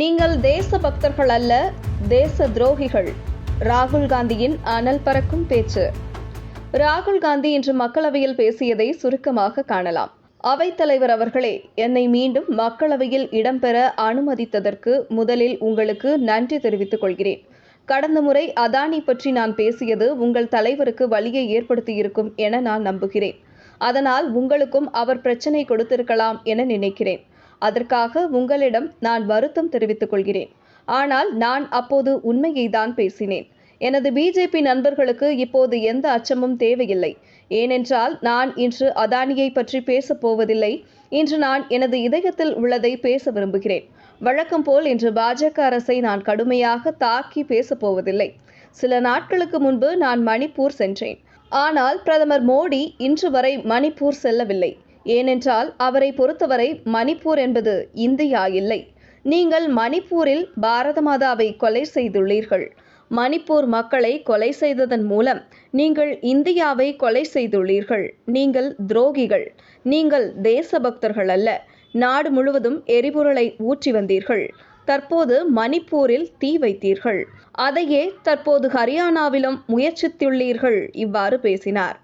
நீங்கள் தேச பக்தர்கள் அல்ல தேச துரோகிகள் ராகுல் காந்தியின் அனல் பறக்கும் பேச்சு. ராகுல் காந்தி இன்று மக்களவையில் பேசியதை சுருக்கமாக காணலாம். அவைத்தலைவர் அவர்களே என்னை மீண்டும் மக்களவையில் இடம்பெற அனுமதித்ததற்கு முதலில் உங்களுக்கு நன்றி தெரிவித்துக் கொள்கிறேன். கடந்த முறை அதானி பற்றி நான் பேசியது உங்கள் தலைவருக்கு வழியை ஏற்படுத்தியிருக்கும் என நான் நம்புகிறேன். அதனால் உங்களுக்கும் அவர் பிரச்சனை கொடுத்திருக்கலாம் என நினைக்கிறேன். அதற்காக உங்களிடம் நான் வருத்தம் தெரிவித்துக் கொள்கிறேன். ஆனால் நான் அப்போது உண்மையை தான் பேசினேன். எனது பிஜேபி நண்பர்களுக்கு இப்போது எந்த அச்சமும் தேவையில்லை. ஏனென்றால் நான் இன்று அதானியை பற்றி பேசப் போவதில்லை. இன்று நான் எனது இதயத்தில் உள்ளதை பேச விரும்புகிறேன். வழக்கம் போல் இன்று பாஜக அரசை நான் கடுமையாக தாக்கி பேசப் போவதில்லை. சில நாட்களுக்கு முன்பு நான் மணிப்பூர் சென்றேன். ஆனால் பிரதமர் மோடி இன்று வரை மணிப்பூர் செல்லவில்லை. ஏனென்றால் அவரை பொறுத்தவரை மணிப்பூர் என்பது இந்தியா இல்லை. நீங்கள் மணிப்பூரில் பாரத மாதாவை கொலை செய்துள்ளீர்கள். மணிப்பூர் மக்களை கொலை செய்ததன் மூலம் நீங்கள் இந்தியாவை கொலை செய்துள்ளீர்கள். நீங்கள் துரோகிகள். நீங்கள் தேசபக்தர்கள் அல்ல. நாடு முழுவதும் எரிபொருளை ஊற்றி வந்தீர்கள். தற்போது மணிப்பூரில் தீ வைத்தீர்கள். அதையே தற்போது ஹரியானாவிலும் முயற்சித்துள்ளீர்கள். இவ்வாறு பேசினார்.